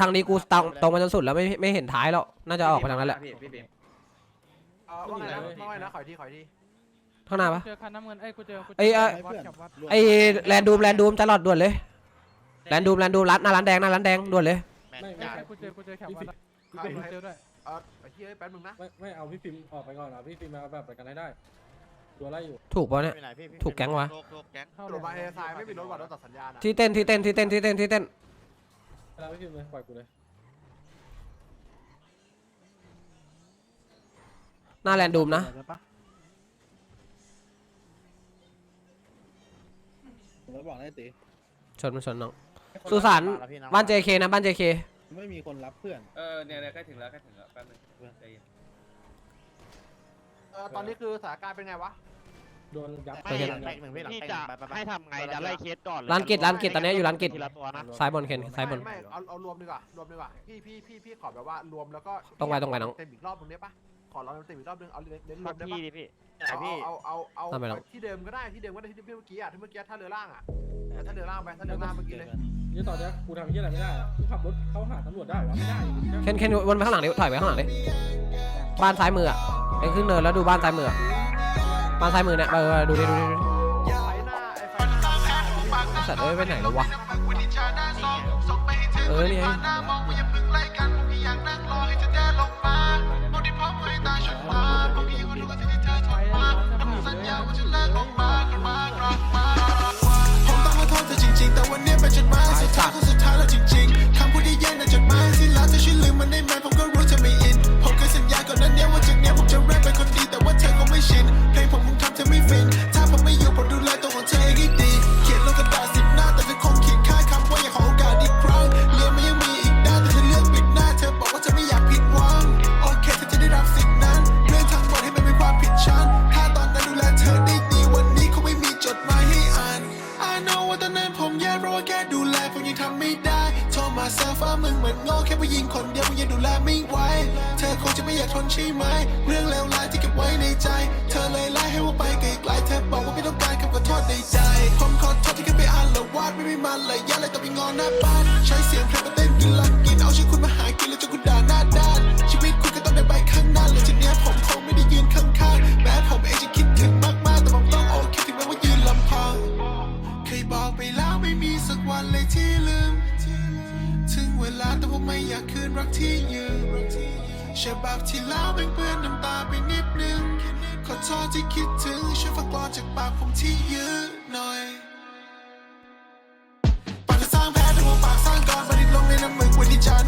ทางนี้กูตรงตรงมาจนสุดแล้วไม่ไม่เห็นท้ายแล้วน่าจะออกไปทางนั้นแหละพี่พี่พิมเออว่าไงนะว่าไงนะขออีกทีขออีกทีข้างหน้าปะ เจอคันน้ำเงินเอ้ยกูเจอกูเอ้ยเอ้ยวัดกับวัดไอ้แลนดูมแลนดูมจะหลอดด่วนเลยแลนดูมแลนดูมร้านหน้าร้านแดงหน้าร้านแดงด่วนเลย แม่งไม่จัดไม่กูเจอกูเจอแคปวัดอะใครกูใครเจอด้วยเออไอ้ที่แป๊บนึงนะไม่ไม่เอาพี่ฟิล์มออกไปก่อนเอาพี่ฟิล์มมาแบบประกันให้ได้ตัวไล่อยู่ถูกปะเนี่ยไม่เป็นไรพี่พี่ถูกแก๊งวะโลกโลกแก๊งเข้าตรวจมาเอซายไม่มีรถวัดรถตัดสัญญาณอะที่เต้นที่เต้นที่เต้นที่เต้นที่เต้น เวลาพี่ฟิล์มเลยปล่อยกูเลยหน้าแลนดูมนะผมก็บอกให้ตีชนมันชนน้อง สุสานบ้าน JK นะบ้าน JK ไม่มีคนรับเพื่อน เออเนี่ยเนี่ยใกล้ถึงแล้วใกล้ถึงแล้วแป๊บนึงใจเย็น เออตอนนี้คือสถานการณ์เป็นไงวะ โดนยับไม่หลังแตกหนึ่งพี่หลังนี่แตกหจะนึ่งไปไปไป ให้ทำไงจะไล่เคสก่อนหอร้านกิจร้านกิจตอนนี้อยู่ร้านกิจ ทีละตัวนะซ้ายบนเคนซ้ายบน ไม่ไม่เอาเอารวมดีกว่ารวมดีกว่าพี่พี่พี่พี่ขอแบบว่ารวมแล้วก็ตรงไปตรงไปน้อง เต็มอีกรอบตรงนี้ปะขอเราเต็มอีกรอบนึงเอาเน้นรสัวกมได้ที่ปะดิพี่เอาเอาเอาเอาทำไมน้องที่เดิมก็ได้ที่เดิมก็ได้ที่เมื่อกี้อะที่เมื่อกี้ท่าเรือล่างอะแต่ท่าเรือล่างไปท่าเรือล่างเมื่อกี้เลยนี่ตอนเนี้ยกูทำที่อะไรไม่ได้อะกูขับรถเข้าหาตำรวจได้วะไม่ได้อยู่เคนเคนวนไปข้างหลังดิถอยไปข้างหลังดิบ้านซ้ายมืออะเอ็งขึ้นเนินแล้วดูบ้านซ้ายมืออะ มาซ้ายมือเนี่ยมาดูดิดูดิดูสัตว์เอ้ยไปไหนแล้ววะ เออเนี่ย เเซลฟ้ามึงเหมือนง้อแค่ผู้หญิงคนเดียวมึงยังดูแลไม่ไหว เธอคงจะไม่อยากทนใช่ไหม เรื่องเลวร้ายที่เก็บไว้ในใจ เธอเลยไล่ให้ว่าไปไกลๆเธอบอกว่าไม่ต้องการคำขอโทษในใจผมขอโทษที่เคยไปอ่านละวาดไม่มีมันเลยยะเลยต้องไปงอนหน้าบ้านใช้เสียงเพลงมาเต้นกินลัง ที่ยืมฉบับที่แล้วเป็นเพื่อนน้ำตาไปนิดนึง ขอโทษที่คิดถึงช่วยฟังกรอนจากปากผมที่ยืมหน่อยปากจะสร้างแผลทั้งหมวปากสร้างก่อนประดิษลงในน้ำมึกวันที่ฉัน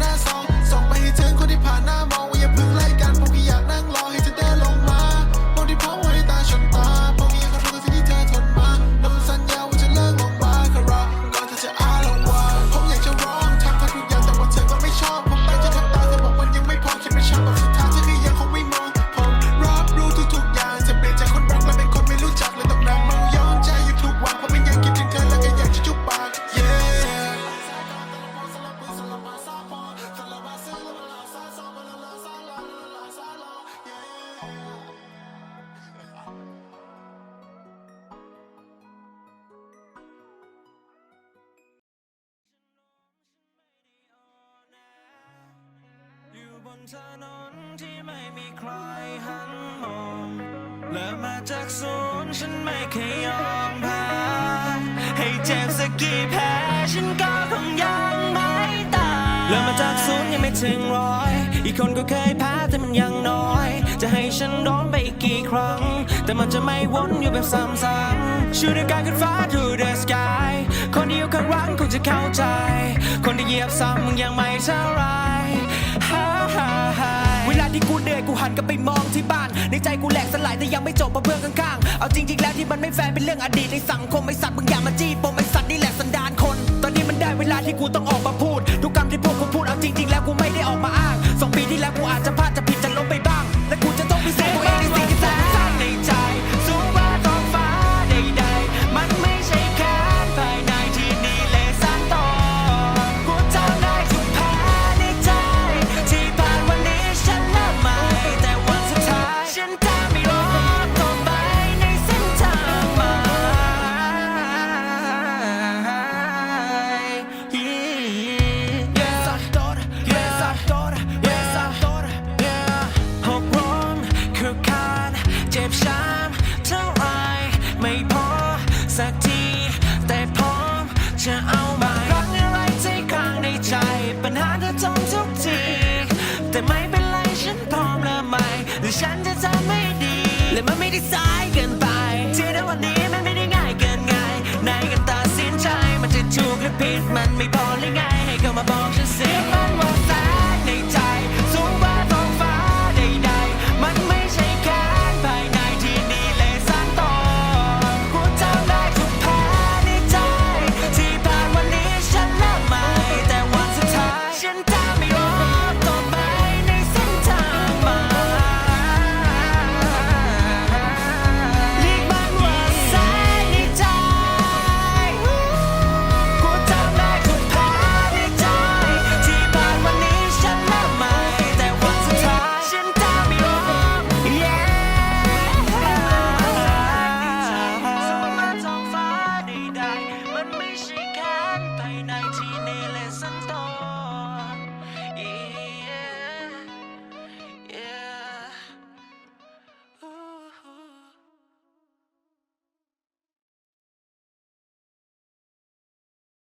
เริ่มมาจากศูนย์ฉันไม่เคยยอมแพ้ให้เจ็บสักกี่แผลฉันก็คงยังไม่ตายเริ่มมาจากศูนย์ยังไม่ถึงร้อย อีกคนก็เคยแพ้แต่มันยังน้อย จะให้ฉันโดนไปอีกกี่ครั้ง แต่มันจะไม่วนอยู่แบบซ้ำๆชูด้วยการขึ้นฟ้า to the sky คนที่อยู่ข้างหลังคงจะเข้าใจ คนที่เหยียบซ้ำยังไม่เท่าไร เวลาที่กูเหนื่อยกูหันกลับไปมองที่บ้าน ในใจกูแหลกสลายแต่ยังไม่จบเพราะเพื่อนข้างๆ เอาจริงๆแล้วที่มันไม่แฟร์เป็นเรื่องอดีตในสังคมไอสัตว์มึงอย่ามาจี้ปมไอสัตว์นี่แหละสันดานคน ตอนนี้มันได้เวลาที่กูต้องออกมาพูด ทุกคำที่พวกกูพูดเอาจริง ๆ แล้วกูไม่ได้ออกมาอ้างสองปีที่แล้วกูอาจจะพลาดจะ เจ็บช้ำเท่าไรไม่พอสักที แต่พร้อมจะเอาใหม่รักอะไรที่ค้างในใจ ปัญหาเธอจมทุกที แต่ไม่เป็นไรฉันพร้อมแล้วไหมหรือฉันจะทำไม่ดี และมันไม่ได้สายเกินไป ที่ในวันนี้มันไม่ได้ง่ายเกินง่ายในกันตาสินใจมันจะถูกหรือผิดมันไม่พอหรือไงให้เขามาบอก